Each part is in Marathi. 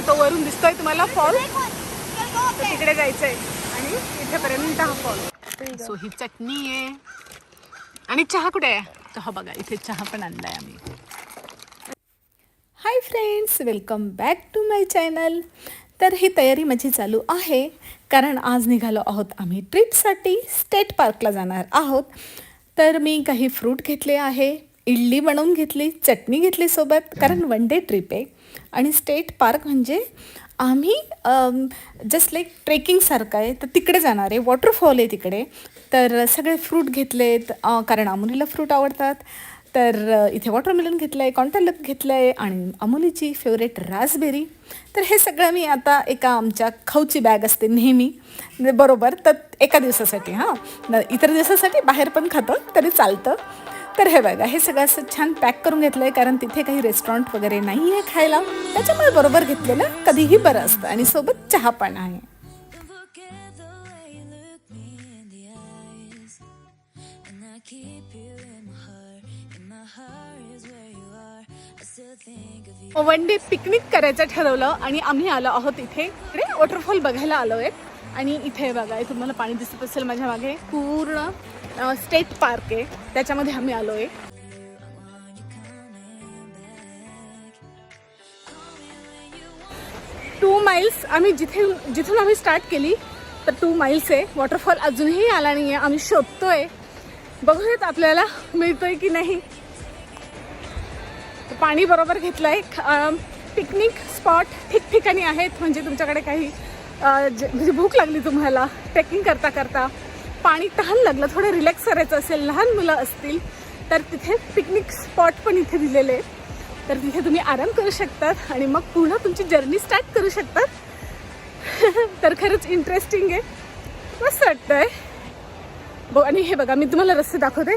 तो वरून दिसतोय तुम्हाला फॉल. तिकडे जायचंय. आणि इथेपर्यंत हा फॉल. सो ही चटणी आहे. आणि चहा कुठे आहे? तर हा बघा इथे चहा पण आणलाय आम्ही. Hi friends welcome back to my channel तर ही तयारी माझी चालू आहे. कारण आज निघालो आहोत आम्ही ट्रिपसाठी. स्टेट पार्कला जाणार आहोत. तर मी काही फ्रूट घेतले आहे. इडली बनवून घेतली चटणी घेतली सोबत. कारण वन डे ट्रिप आहे. आणि स्टेट पार्क म्हणजे आम्ही जस्ट लाईक ट्रेकिंगसारखं आहे तर तिकडे जाणार आहे. वॉटरफॉल आहे तिकडे. तर सगळे फ्रूट घेतलेत. कारण अमुलीला फ्रूट आवडतात. तर इथे वॉटरमेलन घेतलं आहे कॉन्टॅलप घेतलं आहे आणि अमुलीची फेवरेट रासबेरी तर हे सगळं मी आता एका आमच्या खाऊची बॅग असते नेहमी. म्हणजे बरोबर? तर एका दिवसासाठी हां. इतर दिवसासाठी बाहेर पण खातं तरी चालतं. तर हे बघा हे सगळं असं छान पॅक करून घेतलं आहे कारण तिथे काही रेस्टॉरंट वगैरे नाही आहे खायला. त्याच्यामुळे बरोबर घेतलेलं कधीही बरं असतं आणि सोबत चहा पण आहे. वन डे पिकनिक करायचं ठरवलं आणि आम्ही आलो आहोत इथे. रे वॉटरफॉल बघायला आलो आहे आणि इथे बघा हे तुम्हाला पाणी दिसत असेल माझ्या मागे. पूर्ण स्टेट पार्क आहे. त्याच्यामध्ये आम्ही आलो आहे टू माइल्स आम्ही जिथे जिथून आम्ही स्टार्ट केली तर टू माइल्स आहे. वॉटरफॉल अजूनही आला नाही आहे आम्ही शोधतोय. बघूयात आपल्याला मिळतोय की नाही. पाणी बरोबर घेतलं आहे पिकनिक स्पॉट ठिकठिकाणी आहेत. म्हणजे तुमच्याकडे काही जे- म्हणजे भूक लागली तुम्हाला. ट्रेकिंग करता करता पाणी तहान लागलं थोडं रिलॅक्स करायचं असेल लहान मुलं असतील तर तिथे पिकनिक स्पॉट पण इथे दिलेले आहेत. तर तिथे तुम्ही आराम करू शकतात आणि मग पुन्हा तुमची जर्नी स्टार्ट करू शकतात. तर खरंच इंटरेस्टिंग आहे. मस्त वाटतंय. बघ आणि हे बघा मी तुम्हाला रस्ते दाखवते.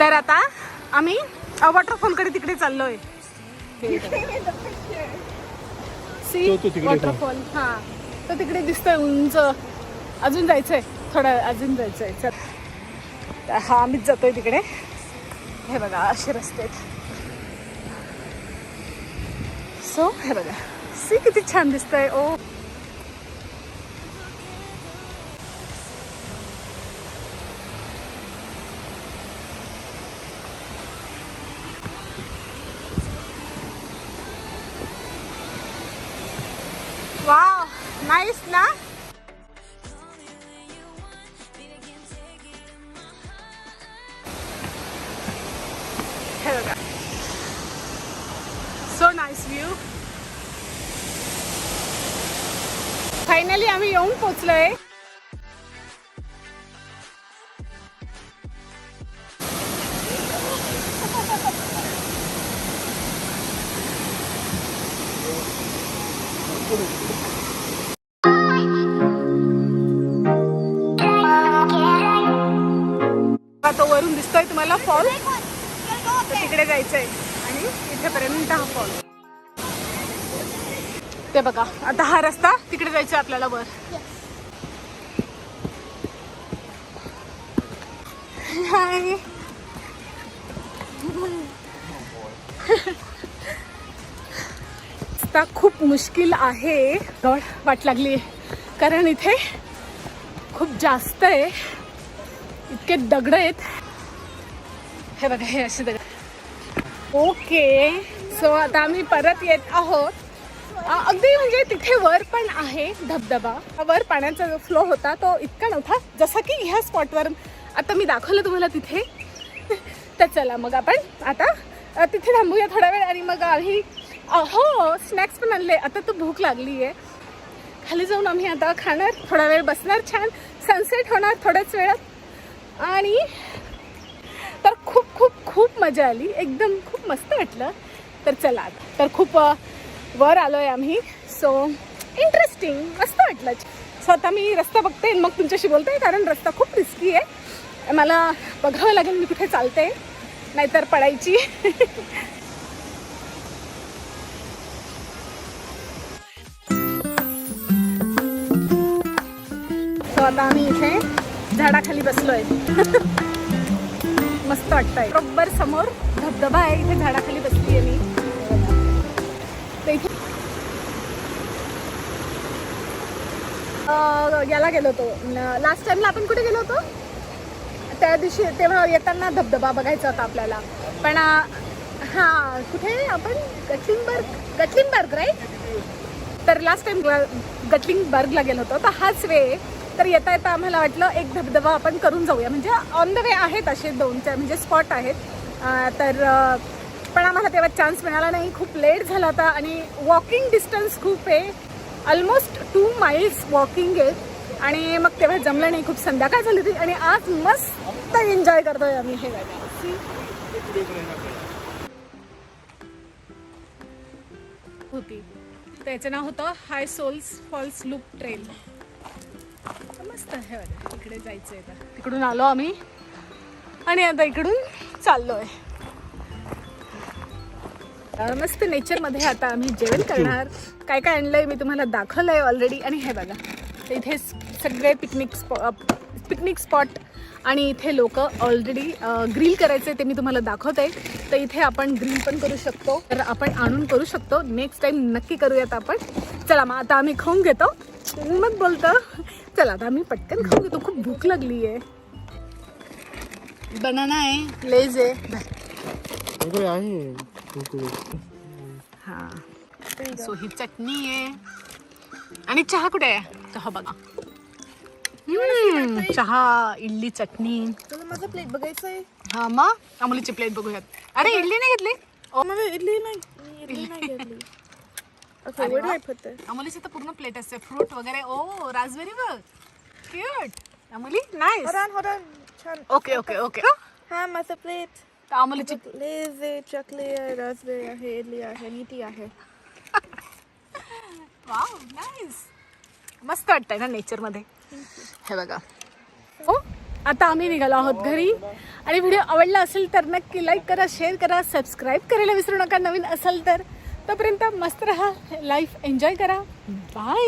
तर आता आम्ही वॉटरफॉलकडे तिकडे चाललोय. सी तो- तो तिकडे वॉटरफॉल हा. तर तिकडे दिसतंय उंच. अजून जायचंय. थोडं अजून जायचंय. चल. हा आम्हीच जातोय तिकडे. हे बघा असे रस्ते आहेत. सो हे बघा. सी किती छान दिसतंय. ओ वाव नाईस ना? हे सो नाईस व्ह्यू फायनली आम्ही येऊन पोचलोय. हा दिसतोय तुम्हाला फॉल. तर तिकडे आहे आणि इथेपर्यंत हा फॉल. ते बघा आता हा रस्ता तिकडे जायचं आपल्याला वर. हाय. रस्ता खूप मुश्किल आहे. गड वाट लागली. कारण इथे खूप जास्त आहे. इतके दगड आहेत. हे बघा हे असे दगड ओके सो आता आम्ही परत येत आहोत. अगदी म्हणजे तिथे वर पण आहे धबधबा. वर पाण्याचा जो फ्लो होता तो इतका नव्हता जसा की ह्या स्पॉटवर आता मी दाखवलं तुम्हाला तिथे. तर चला मग आपण आता तिथे थांबूया थोडा वेळ आणि मग आम्ही हो स्नॅक्स पण आणले. आता तर भूक लागली आहे खाली जाऊन आम्ही आता खाणार थोडा वेळ बसणार छान. सनसेट होणार थोड्याच वेळात. आणि मजा आली. एकदम खूप मस्त वाटलं. तर चला तर खूप वर आलो आहे आम्ही. सो इंटरेस्टिंग मस्त वाटलं. सो आता मी रस्ता बघते मग तुमच्याशी बोलते कारण रस्ता खूप रिस्की आहे. मला बघावं लागेल मी कुठे चालते. नाहीतर पडायची. सो आता आम्ही इथे झाडाखाली बसलो आहे मस्त वाटतंय. बरोबर समोर धबधबा आहे इथे झाडाखाली बसली आहे मी याला गेलो होतो. लास्ट टाइमला आपण कुठे गेलो होतो? त्या दिवशी तेव्हा येताना धबधबा बघायचा होता आपल्याला. पण हां हा कुठे आपण? गटलिंगबर्ग गटलिंगबर्ग राईट तर लास्ट टाइम गटलिंगबर्गला गेलो होतो. तर हाच वे तर येता येता आम्हाला वाटलं एक धबधबा आपण करून जाऊया. म्हणजे ऑन द वे आहेत असे दोन चार म्हणजे स्पॉट आहेत. तर पण आम्हाला तेव्हा चान्स मिळाला नाही. खूप लेट झाला होता आणि वॉकिंग डिस्टन्स खूप आहे. ऑलमोस्ट टू माइल्स वॉकिंग आहे. आणि मग तेव्हा जमलं नाही. खूप संध्याकाळ झाली होती आणि आज मस्त एन्जॉय करतोय आम्ही हे होती. त्याचं नाव होतं High Souls Falls Loop Trail मस्त आहे इकडे जायचं आहे आता. तिकडून आलो आम्ही. आणि आता इकडून चाललोय. आहे मस्त नेचरमध्ये आता आम्ही जेवण करणार. काय काय आणलंय मी तुम्हाला दाखवलंय ऑलरेडी आणि हे बघा. तर इथे सगळे पिकनिक स्पॉ पिकनिक स्पॉट आणि इथे लोक ऑलरेडी ग्रिल करायचे ते मी तुम्हाला दाखवते तर इथे आपण ग्रिल पण करू शकतो. तर आपण आणून करू शकतो. नेक्स्ट टाइम नक्की करूयात आपण. चला मग आता आम्ही खाऊन घेतो. मग बोलतो. चला आता आम्ही पटकन खाऊन घेतो. खूप भूक लागली आहे. बनाना आहे. लेज आहे. हा. सो ही चटणी आहे. आणि चहा कुठे आहे? चहा बघा. हम्म, चहा इडली चटणी. तुला माझं प्लेट बघायचं आहे हा मग? अमोलीची प्लेट बघूयात. अरे इडली नाही घेतली? मला इडली नाही. I put this? अमोलीची तर पूर्ण प्लेट असते. फ्रूट वगैरे. ओ राजबेरी बघ. Cute Amoli nice Hold on, hold on. छान. ओके ओके ओके हा माझं प्लेट अमोलीची आहे चकली आहे रासबेरी आहे इडली आहे नीती आहे. वाव नाईस मस्त वाटतंय ना नेचरमध्ये हे बघा. हो आता आम्ही निघालो आहोत घरी. आणि व्हिडिओ आवडला असेल तर नक्की लाईक करा शेअर करा सबस्क्राईब करायला विसरू नका. नवीन असेल तर तोपर्यंत मस्त राहा लाईफ एन्जॉय करा. बाय